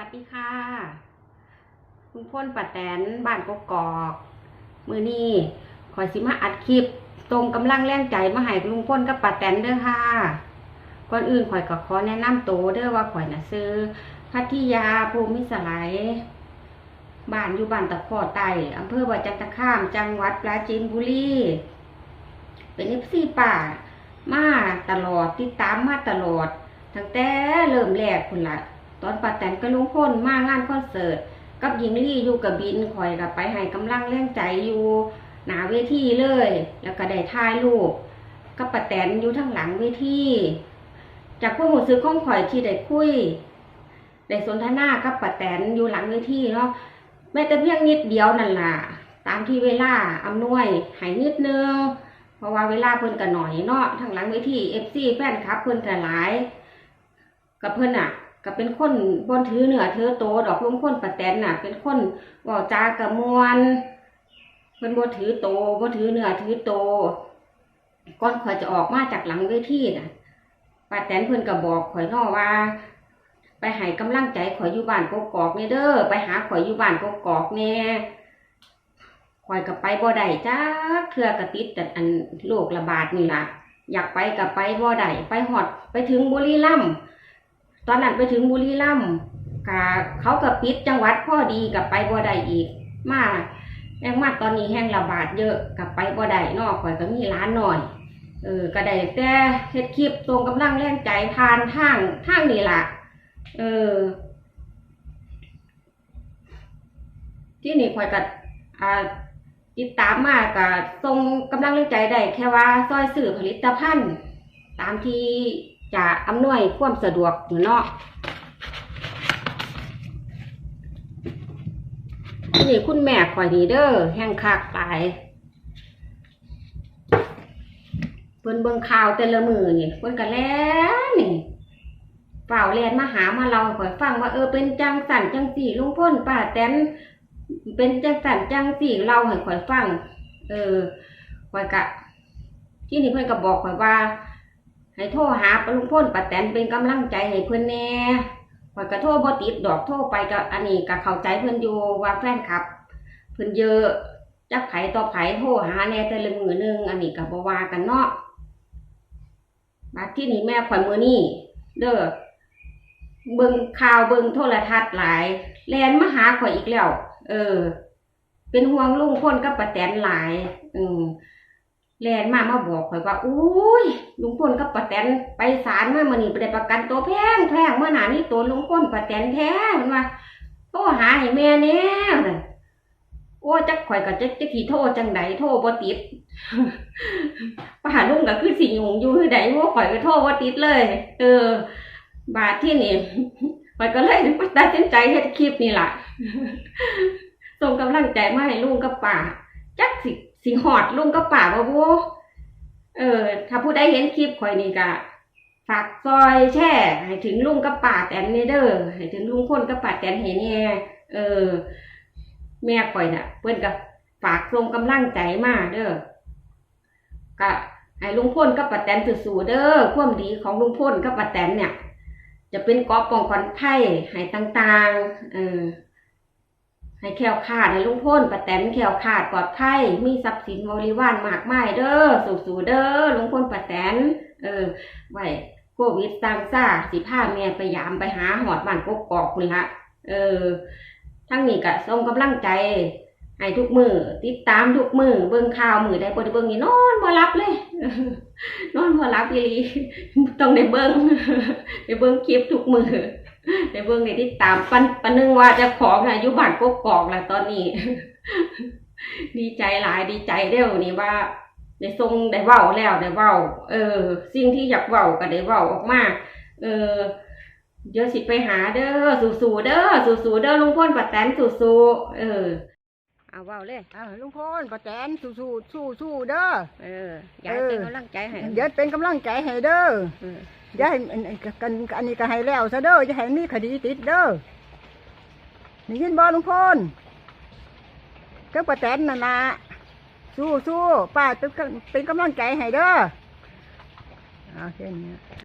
วัสดีค่ะลุงพ่นป้าแตนบ้านกกอกมือนี้ขอยสิมาอัดคลิป ตรงกำลังแรงใจมาให้ลุงพ่นกับป้าแตนเด้อค่ะ ก่อนอื่นข่อยก็ขอแนะนำตัวเด้อว่าข่อยน่ะซื้อพัทยาภูมิสลายบ้านอยู่บ้านตะขอไต่อำเภอบ่อจันตะข้าม จังหวัดปราจีนบุรีเป็นเอฟซีป่ามาตลอดติดตามมาตลอด ตั้งแต่เริ่มแรกคุณละ ตอนป้าแตนก็ลุงพ่นมางานคอนเสิร์ตกับหญิงลี่อยู่กับบินคอยกับไปให้กำลังแรงใจอยู่หนาเวทีเลย แล้วก็ได้ถ่ายรูปกับป้าแตนอยู่ทั้งหลังเวทีจากพวกหูซื้อข้องข่อยที่ได้คุยได้สนทนากับป้าแตนอยู่หลังเวทีเนาะแม้แต่เพียงนิดเดียวนั่นล่ะตามที่เวลาอำนวยให้นิดนึงเพราะว่าเวลาเพิ่นก็หน่อยเนาะทางหลังเวทีเอฟซีแฟนคลับเพิ่นก็หลาย กับเพิ่นอะ ก็เป็นคนบนถือเหนือถือโตดอกลุงคนปะแตนน่ะ เป็นคนว้าจากระมวลเพิ่นบ่ถือโตบ่ถือเหนือถือโตก่อนข่อยจะออกมาจากหลังเวทีน่ะป้าแตนเพิ่อนก็บบอกข่อยนาะว่า ไปให้กำลังใจข่อยอยู่บ้านกกอกนี่เด้อไปหาข่อยอยู่บ้านกกอกแน่ข่อยกับไปบ่ได้จ้าเครือกระติดแต่อันโรคระบาดนี่ล่ะ อยากไปกับไปบ่ได้ไปหอดไปถึงบุรีรัมย์ ตอนนั้นไปถึงบุรีรัมย์กะเขากับปิดจังหวัดพ่อดีกับไปบ่ได้อีก มาแห่งมาตอนนี้แห่งระบาดเยอะกับไปบ่ได้นอกข่อยก็มีร้านหน่อยเออก็ได้แต่เฮ็ดคลิปตรงกำลังแรงใจผ่านทางทางนี่ล่ะเออที่นี่ข่อยก็อ่าติดตามมาก็ส่งกำลังแรงใจได้แค่ว่าซอยสื่อผลิตภัณฑ์ ตามที่ จะอำนวยความสะดวกเนาะนี่คุณแม่ข่อยนีเด้อแห่งคักหลายเพิ่นเบิ่งข่าวแต่ละมือนี่เพิ่นก็แล่นนี่ฝ่าวแลนมาหามาเราให้ข่อยฟังว่าเออเป็นจังสั่นจังสี่ลุงพ่นป้าแตนเป็นจังสันจังสี่เล่าให้ข่อยฟัง เออข่อยกะที่นี่เพื่อนก็บอกข่อยว่า ให้โทรหาปลุงพ่นป้าแตนเป็นกำลังใจให้เพื่อนแน่ข่อยก็โทรบ่ติดดอกโทรไปก็อันนี้ก็เข้าใจเพื่อนอยู่ว่าแฟนคลับ เพื่อนเยอะจักไผต่อไผโทรหาแน่แต่ละมือหนึงอันนี้ก็บ่วากันเนาะบัดที่นี่แม่ข่อยมือนี่เด้อเบิ่งข่าวเบิ่งโทรทัศน์หลายแลนมาหาข่อยอีกแล้ว เออ เป็นห่วงลุงพ่นกับป้าแตนหลาย อืม แลนมามาบอกข่อยว่า อุ้ยลุงพ่นกับป้าแตนไปศาลมาเมื่อนี้ไปได้ประกันตัวแพงแพงเมื่อหนานี่ตัวลุงพ่นป้าแตนแท้มันว่าโทรหาให้แม่แน่น่ะโอ้จักข่อยก็จักจักขี่โทรจังใดโทรบ่ติดป้าลุงก็คือสิยุงอยู่คือใดว่าข่อยก็โทรบ่ติดเลย เออ บาทที่นี่ข่อยก็เลยตัดสินใจเฮ็ดคลิปนี่ล่ะส่งกำลังใจมาให้ลุงกับป่าจักสิ สิหอดลุงกับป่าบ่บูเออ ถ้าผู้ใดเห็นคลิปข่อยนี่ก็ฝากซอยแช่ให้ถึงลุงกับป่าแตนนี่เด้อให้ถึงลุงคนกับป่าแตนให้แน่เออ แม่ข่อยน่ะ เพิ่อนก็ฝากส่งกำลังใจมาเด้อก็ให้ลุงพ่นกับป้าแตนสู้ๆเด้อความดีของลุงพ่นกับป้าแตนเนี่ย จะเป็นกราะป้องกันภัยให้ต่างๆ เออ ให้แคล้วคลาดให้ลุงพ่นป้าแตนแคล้วคลาดปลอดภัยมีทรัพย์สินบริวารมากมายเด้อสู่ๆเด้อลุงพ่นป้าแตนเออไว้โควิดตามซ่าสิพาแม่ไปยามไปหาหอดบ้านกบกอกคุณละเออ ทั้งนี้ก็ส่งกำลังใจให้ทุกมือติดตามทุกมือเบิ่งข่าวมือได้บ่ได้เบิ่งนี่นอนบ่หลับเลย นอนบ่หลับอีหลีต้องได้เบิ่งได้เบิ่งคลิปทุกมือ ได้เบิ่งได้ติดตามปันปันนึงว่าเจะของน่ะอยู่บ้านกกอกแล้วตอนนี้ ดีใจหลายดีใจเด้อนี่ว่าได้ทรงได้เว้าแล้วได้เว้า เออ สิ่งที่อยากเว้าก็ได้เว้าออกมาเออเดี๋ยวสิไปหาเด้อสู้ๆเด้อสู้ๆเด้อลุงพ่นป้าแตนสู้ๆเออเอาเว้าเลยเอาลุงพลป้าแตนสู้สู้สู้สู้เด้อเออยายเป็นกำลังใจให้เดี๋ยวเป็นกำลังใจให้เด้อเอย่าให้อันอันกันอันนี้ก็ให้แล้วซะเด้ออย่าให้มีคดีติดเด้อนี่ยินบ่ลุงพลก็ประแตนน่ะนะสู้สู้ป้าเป็นกำเป็นกำลังใจให้เด้อเอาแค่นี้